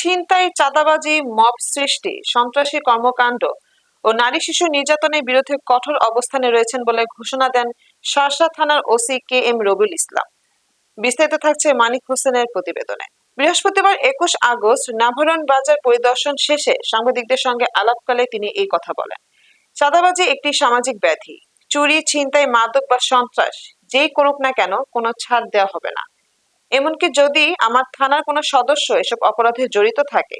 ছিনতাই, চাঁদাবাজি, মব সৃষ্টি, সন্ত্রাসী কর্মকাণ্ড ও নারী শিশু নির্যাতনের বিরুদ্ধে কঠোর অবস্থানে রয়েছেন বলে ঘোষণা দেন শার্শা থানার OC K M Rabiul Islam. বিস্তারিত থাকছে মানিক হোসেনের প্রতিবেদনে। বৃহস্পতিবার একুশ আগস্ট নাভরণ বাজার পরিদর্শন শেষে সাংবাদিকদের সঙ্গে আলাপকালে তিনি এই কথা বলেন। চাঁদাবাজি একটি সামাজিক ব্যাধি। চুরি, ছিনতাই, মাদক বা সন্ত্রাস যেই করুক না কেন কোনো ছাড় দেওয়া হবে না। এমনকি যদি আমার থানার কোনো সদস্য এসব অপরাধে জড়িত থাকে,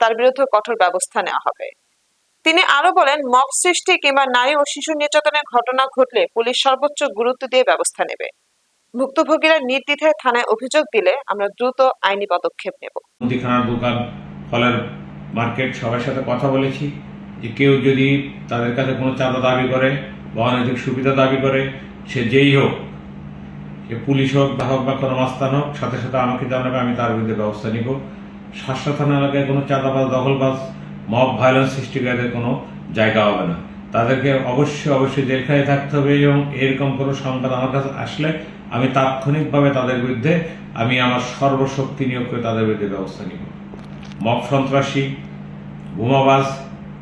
তার বিরুদ্ধে কঠোর ব্যবস্থা নেওয়া হবে। তিনি আরও বলেন, মব সৃষ্টি কিংবা নারী ও শিশু নির্যাতনের ঘটনা ঘটলে পুলিশ সর্বোচ্চ গুরুত্ব দিয়ে ব্যবস্থা নেবে। ভুক্তভোগীরা নির্দ্বিধায় থানায় অভিযোগ দিলে আমরা দ্রুত আইনি পদক্ষেপ নেব। মুদিখানার দোকান ফলের মার্কেট, সবার সাথে কথা বলেছি যে কেউ যদি তাদের কাছে কোনো চাঁদা দাবি করে বা অনৈতিক সুবিধা দাবি করে, সে যেই হোক সে পুলিশ হোক, বা হোক বা কোনো মাস্তান হোক, সাথে সাথে আমাকে জানাবে আমি তার বিরুদ্ধে ব্যবস্থা নিব। শাসা থানা এলাকায় কোনো চাঁদাবাজ, দখলবাজ, মব ভায়োলেন্স সৃষ্টিকারীদের কোনো জায়গা হবে না। তাদেরকে অবশ্যই অবশ্যই জেলখানে থাকতে হবে এবং এরকম কোনো সংবাদ আমার কাছে আসলে আমি তাৎক্ষণিকভাবে তাদের বিরুদ্ধে আমি আমার সর্বশক্তি নিয়োগ করে তাদের বিরুদ্ধে ব্যবস্থা নিব। মব সন্ত্রাসী, বোমাবাজ,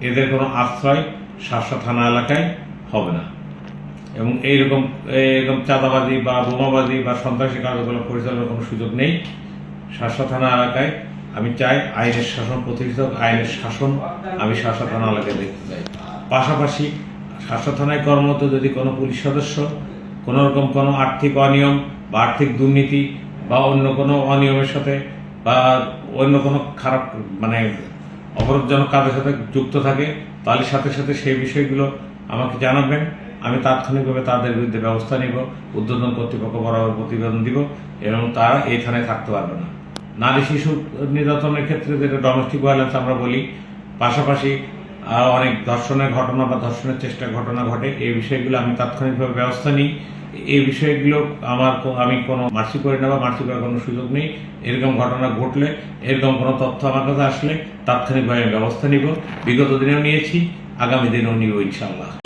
এদের কোনো আশ্রয় শাসা থানা এলাকায় হবে না। এবং এইরকম এরকম চাঁদাবাজি বা বোমাবাজি বা সন্ত্রাসী কার্যকলাপ পরিচালনার কোনো সুযোগ নেই। শাসা থানা এলাকায় আমি চাই আইনের শাসন প্রতিষ্ঠিত আইনের শাসন আমি শাসা থানা এলাকায় দেখতে চাই। পাশাপাশি শাসা থানায় কর্মরত যদি কোনো পুলিশ সদস্য কোনো রকম কোনো আর্থিক অনিয়ম বা আর্থিক দুর্নীতি বা অন্য কোনো অনিয়মের সাথে বা অন্য কোনো খারাপ মানে অপরাধজনক কাজের সাথে যুক্ত থাকে, তাহলে সাথে সাথে সেই বিষয়গুলো আমাকে জানাবেন। আমি তাৎক্ষণিকভাবে তাদের বিরুদ্ধে ব্যবস্থা নিব, উদ্বোধন কর্তৃপক্ষ বরাবর প্রতিবেদন দিব এবং তারা এই থানায় থাকতে পারবে না। নারী শিশু নির্যাতনের ক্ষেত্রে যেটা ডোমেস্টিক ভায়োলেন্স আমরা বলি, পাশাপাশি অনেক ধর্ষণের ঘটনা বা ধর্ষণের চেষ্টা ঘটনা ঘটে, এই বিষয়গুলো আমি তাৎক্ষণিকভাবে ব্যবস্থা নিই। এই বিষয়গুলো আমার আমি কোনো মার্সি করি না বা মার্সি করার কোনো সুযোগ নেই। এরকম ঘটনা ঘটলে, এরকম কোনো তথ্য আমার কাছে আসলে তাৎক্ষণিকভাবে ব্যবস্থা নিব। বিগত দিনেও নিয়েছি, আগামী দিনেও নিব ইনশাআল্লাহ।